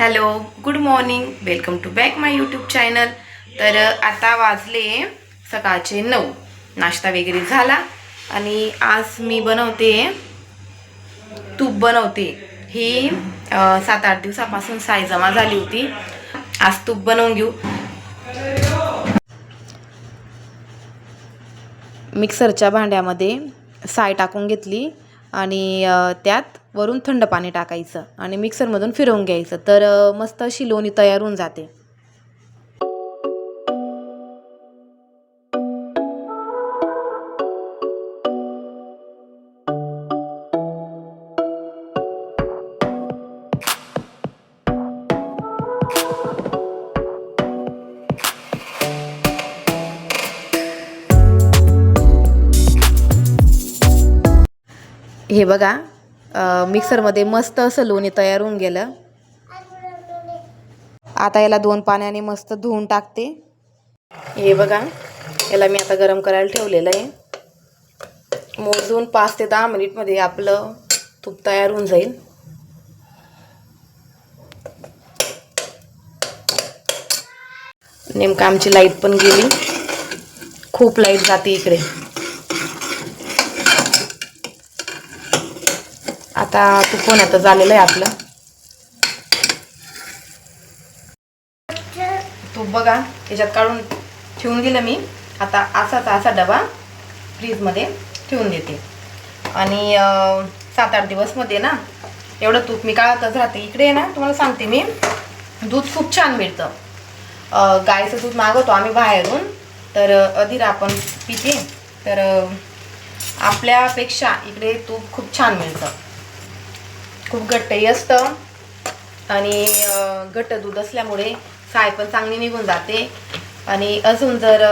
Hello good morning. Welcome to back my YouTube channel. तर आता वाजले सकाळचे नऊ. नाश्ता वगैरे झाला आणि आज मी बनवते तूप बनवते. ही सात आठ दिवसापासून साय जमा झाली होती. आज तूप बनवून घेऊ. मिक्सरच्या भांड्यामध्ये साय टाकून घेतली आणि त्यात वरून थंड पाणी टाकायचं आणि मिक्सरमधून फिरवून घ्यायचं. तर मस्त अशी लोणी तयार होऊन जाते. हे बघा मिक्सरमध्ये मस्त असं लोणी तयार होऊन गेलं. आता याला दोन पाण्याने मस्त धुवून टाकते. हे बघा याला मी आता गरम करायला ठेवलेलं आहे. मोजून पाच ते दहा मिनिटमध्ये आपलं तूप तयार होऊन जाईल. नेमकं आमची लाइट पण गेली. खूप लाइट जाते इकडे. आता तूप आता झालेलं आहे आपलं. तूप बघा याच्यात काढून ठेवून दिलं मी. आता असाच असा डबा फ्रीजमध्ये ठेवून देते. आणि सात आठ दिवसमध्ये ना एवढं तूप मी काढतच राहते. इकडे आहे ना तुम्हाला सांगते मी दूध खूप छान मिळतं. गायचं गाईचं दूध मागवतो आम्ही बाहेरून. तर अं, अधीर आपण पिते. तर आपल्यापेक्षा इकडे तूप खूप छान मिळतं. खूप घट्टही असतं. आणि घट्ट दूध असल्यामुळे साय पण चांगली निघून जाते. आणि अजून जर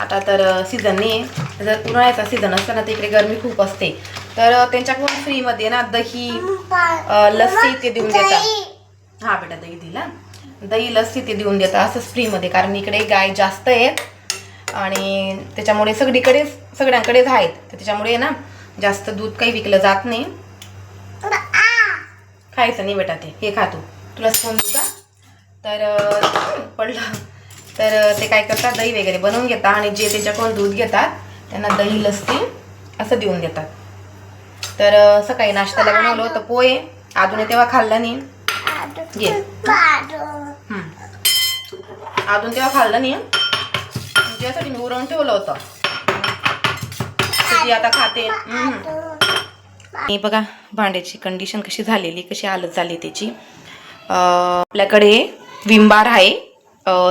आता तर सीझन नाही आहे जर उन्हाळ्याचा सीझन असताना ना इकडे गरमी खूप असते. तर त्यांच्याकडून फ्रीमध्ये ना दही लस्सी ते देऊन देतात हा बेटा दही दिला. दही लस्सी ते देऊन देतात असंच फ्रीमध्ये कारण इकडे गाय जास्त आहेत. आणि त्याच्यामुळे सगळीकडेच सगळ्यांकडेच आहेत. तर त्याच्यामुळे ना जास्त दूध काही विकलं जात नाही. खायचं नाही बेटा ते. हे खातो तुला स्पून देऊ का? तर पडलं. तर ते काय करतात? दही वगैरे बनवून घेतात आणि जे त्याच्याकडून दूध घेतात त्यांना दही लस्सी असं देऊन देतात. तर सकाळी नाश्त्याला बनवलं होतं पोहे. अजून तेव्हा खाल्लं नाही. ये अजून तेव्हा खाल्लं नाही. तुझ्यासाठी मी उरवून ठेवलं होतं. तर ती आता खाते. हे बघा भांड्याची कंडिशन कशी झालेली कशी हालत झाली त्याची. अं, आपल्याकडे विंबार आहे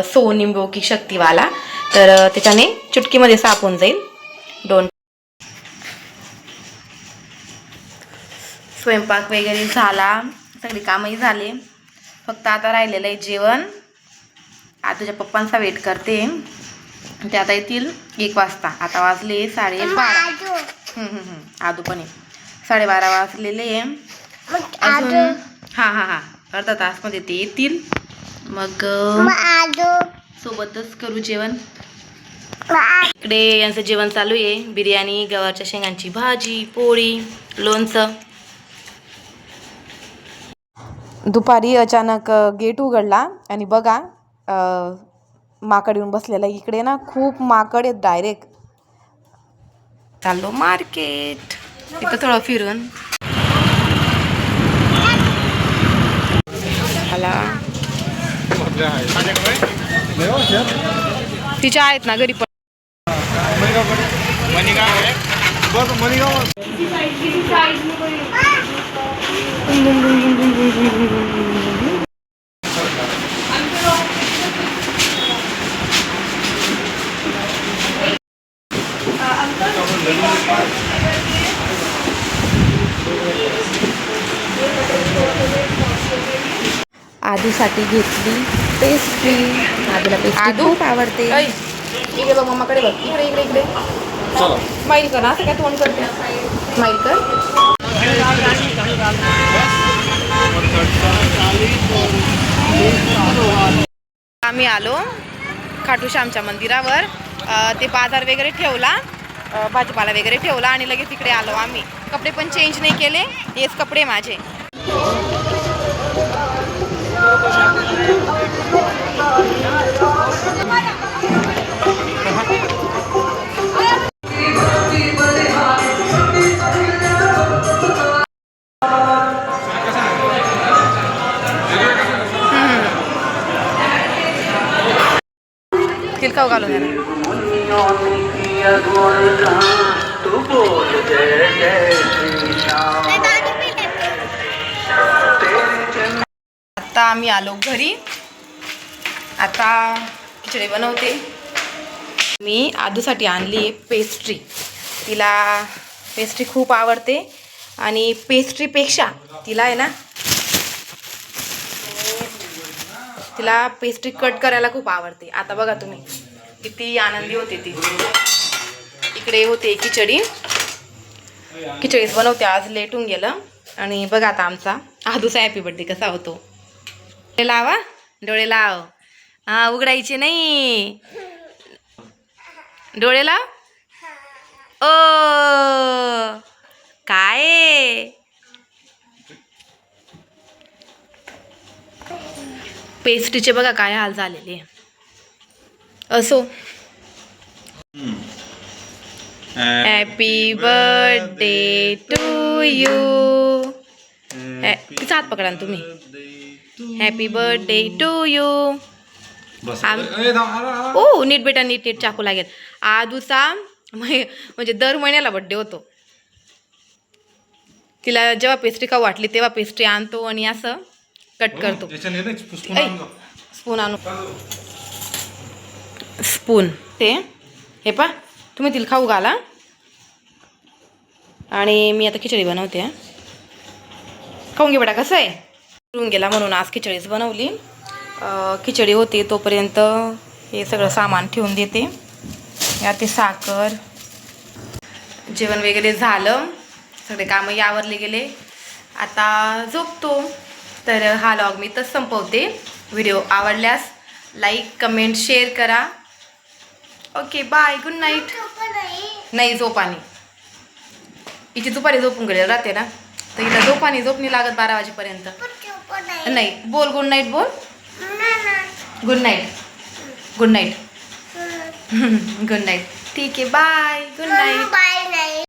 सो निंबोकी शक्तीवाला. तर त्याच्याने चुटकीमध्ये होऊन जाईल. दोन स्वयंपाक वगैरे झाला. सगळी कामही झाले. फक्त आता राहिलेलं आहे जेवण. आता तुझ्या पप्पांचा वेट करते. ते आता येतील एक वाजता. आता वाजले साडे बारा हम्म, हम्म, हम्म. आदू पण आहे साडेबारा वाजलेले अजून हां हां हां. अर्धा तासमध्ये ते येतील. मग सोबतच करू जेवण. इकडे यांचं जेवण चालू आहे. बिर्याणी गव्हाच्या शेंगांची भाजी पोळी लोणचं. दुपारी अचानक गेट उघडला आणि बघा माकड येऊन बसलेला. इकडे ना खूप माकड आहेत डायरेक्ट चाललो मार्केट इथं थोडं फिरून. आला तिच्या आहेत ना घरी पण. आदूसाठी घेतली. पेस्ट्री आदूला पेस्ट्री खूप आवडते. इकडे बघ मम्माकडे बघ. इकडे इकडे इकडे. स्माईल कर असं काय तोंड करते? स्माईल कर. आम्ही आलो खाटूश्यामच्या मंदिरावर. ते बाजार वगैरे ठेवला. भाजीपाला वगैरे ठेवला आणि लगेच इकडे आलो आम्ही. कपडे पण चेंज नाही केले. हेच कपडे माझे. किलका उगा लो यार आता आम्ही आलो घरी. आता खिचडी बनवते. मी आदूसाठी आणली आहे पेस्ट्री तिला पेस्ट्री खूप आवडते आणि पेस्ट्रीपेक्षा तिला आहे ना तिला पेस्ट्री कट करायला खूप आवडते. आता बघा तुम्ही किती आनंदी होते ती. इकडे होते खिचडी. खिचडीच बनवते आज लेट होऊन गेलं. आणि बघा आता आमचा आदूचा हॅपी बर्थडे कसा होतो. डोळे लावा डोळे लाव. हा उघडायचे नाही. डोळे लाव. ओ काय? पेस्ट्रीचे बघा काय हाल झालेले. असो. हॅपी बर्थडे टू यू तिचा हात पकडा ना तुम्ही. हॅपी बर्थडे टू यू ओ नीट बेटा नीट नीट चाकू लागेल. आदूचा मै- म्हणजे दर महिन्याला बड्डे होतो. तिला जेव्हा पेस्ट्री खाऊ वाटली तेव्हा पेस्ट्री आणतो आणि असं कट करतो. ऐ, स्पून आणू. स्पून ते हे पा तुम्ही तिला खाऊ घाला. आणि मी आता खिचडी बनवते. हं. खाऊन घे बेटा कसं आहे? करून गेला म्हणून आज खिचडीच बनवली. खिचडी होते तोपर्यंत हे सगळं सामान ठेवून देते. यात ते साखर जेवण वगैरे झालं. सगळे कामं आवरले गेले. आता झोपतो. तर हा लॉग मी तर संपवते. व्हिडिओ आवडल्यास लाईक कमेंट शेअर करा. Okay bye good night. नाही झोपानी. इथे दुपारी झोपून गेले राहते ना. तर हिला झोपानी झोपणी लागत बारा वाजेपर्यंत. नाही बोल गुड नाईट बोल. Good night good night good night ठीक आहे बाय गुड नाईट बाय